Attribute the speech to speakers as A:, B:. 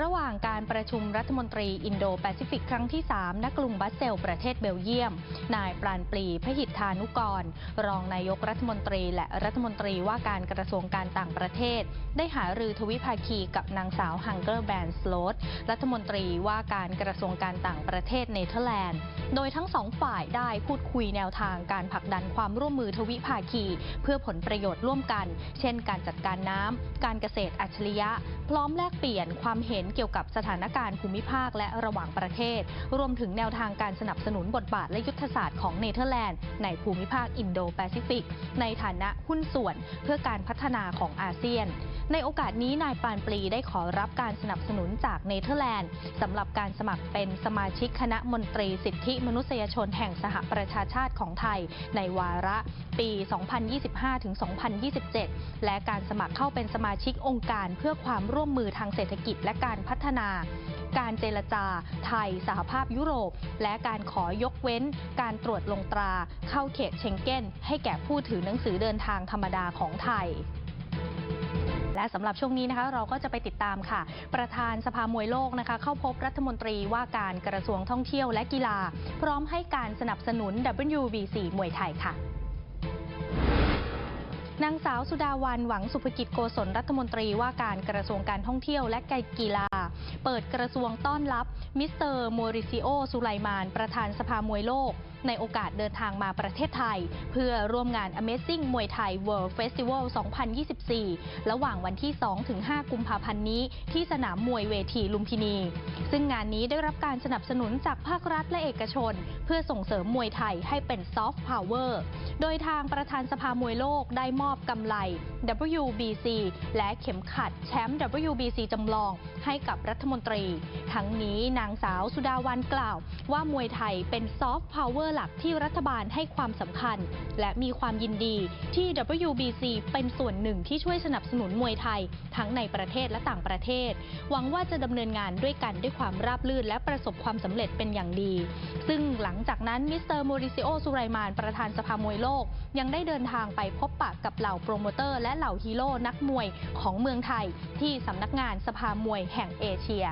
A: ระหว่างการประชุมรัฐมนตรีอินโดแปซิฟิกครั้งที่ 3 ณ กรุงบัสเซล ประเทศเบลเยียม นายปราณปรีพหิทธานุกร รองนายกรัฐมนตรี และรัฐมนตรีว่าการกระทรวงการต่างประเทศ ได้หารือทวิภาคีกับนางสาวฮังเกอร์แบนสโลตรัฐมนตรีว่าการกระทรวงการต่างประเทศเนเธอร์แลนด์ โดยทั้งสองฝ่ายได้พูดคุยแนวทางการผลักดันความร่วมมือทวิภาคี เพื่อผลประโยชน์ร่วมกัน เช่น การจัดการน้ำ การเกษตรอัจฉริยะ พร้อมแลกเปลี่ยนความเห็นเกี่ยวกับสถานการณ์ภูมิภาคและระหว่างประเทศ รวมถึงแนวทางการสนับสนุนบทบาทและยุทธศาสตร์ของเนเธอร์แลนด์ในภูมิภาคอินโดแปซิฟิก ในฐานะหุ้นส่วนเพื่อการพัฒนาของอาเซียน ในโอกาสนี้นายปานปรีได้ขอรับการสนับสนุนจากเนเธอร์แลนด์สำหรับการสมัครเป็นสมาชิกคณะมนตรีสิทธิมนุษยชนแห่งสหประชาชาติของไทย ในวาระปี 2025-2027 และการสมัครเข้าเป็นสมาชิกองค์การเพื่อความร่วมมือทางเศรษฐกิจและการพัฒนา การเจรจา ไทย สหภาพยุโรป และการขอยกเว้น การตรวจลงตรา เข้าเขตเชงเก้น ให้แก่ผู้ถือหนังสือเดินทางธรรมดาของไทย และสำหรับช่วงนี้นะคะเราก็จะไปติดตามค่ะ ประธานสภามวยโลกนะคะเข้าพบรัฐมนตรีว่าการกระทรวงท่องเที่ยวและกีฬา พร้อมให้การสนับสนุน WBC มวยไทยค่ะ นางสาวสุดาวันหวังสุภกิจโกศลรัฐมนตรีว่าการกระทรวงการท่องเที่ยวและกีฬา เปิดกระทรวงต้อนรับ มิสเตอร์โมริซิโอสุไลมาน ประธานสภามวยโลก ในโอกาสเดินทางมาประเทศไทย เพื่อร่วมงาน Amazing มวยไทย World Festival 2024 ระหว่างวันที่ 2-5 กุมภาพันธ์นี้ ที่สนามมวยเวทีลุมพินี ซึ่งงานนี้ได้รับการสนับสนุนจากภาครัฐและเอกชน เพื่อส่งเสริมมวยไทยให้เป็นซอฟต์พาวเวอร์โดยทางประธานสภามวยโลกได้มอบกำไล WBC และเข็มขัดแชมป์ WBC จำลองให้กับรัฐมนตรี ทั้งนี้นางสาวสุดาวันกล่าว ว่ามวยไทยเป็นซอฟต์พาวเวอร์หลักที่รัฐบาลให้ความสำคัญ และมีความยินดีที่ WBC เป็นส่วนหนึ่งที่ช่วยสนับสนุนมวยไทย ทั้งในประเทศและต่างประเทศ หวังว่าจะดำเนินงานด้วยกันด้วยความราบรื่นและประสบความสำเร็จเป็นอย่างดี ซึ่งหลังจากนั้นมิสเตอร์โมริซิโอสุไรมานประธานสภามวยโลก ยังได้เดินทางไปพบปะกับเหล่าโปรโมเตอร์และเหล่าฮีโร่นักมวยของเมืองไทยที่สำนักงานสภามวยแห่งเอเชีย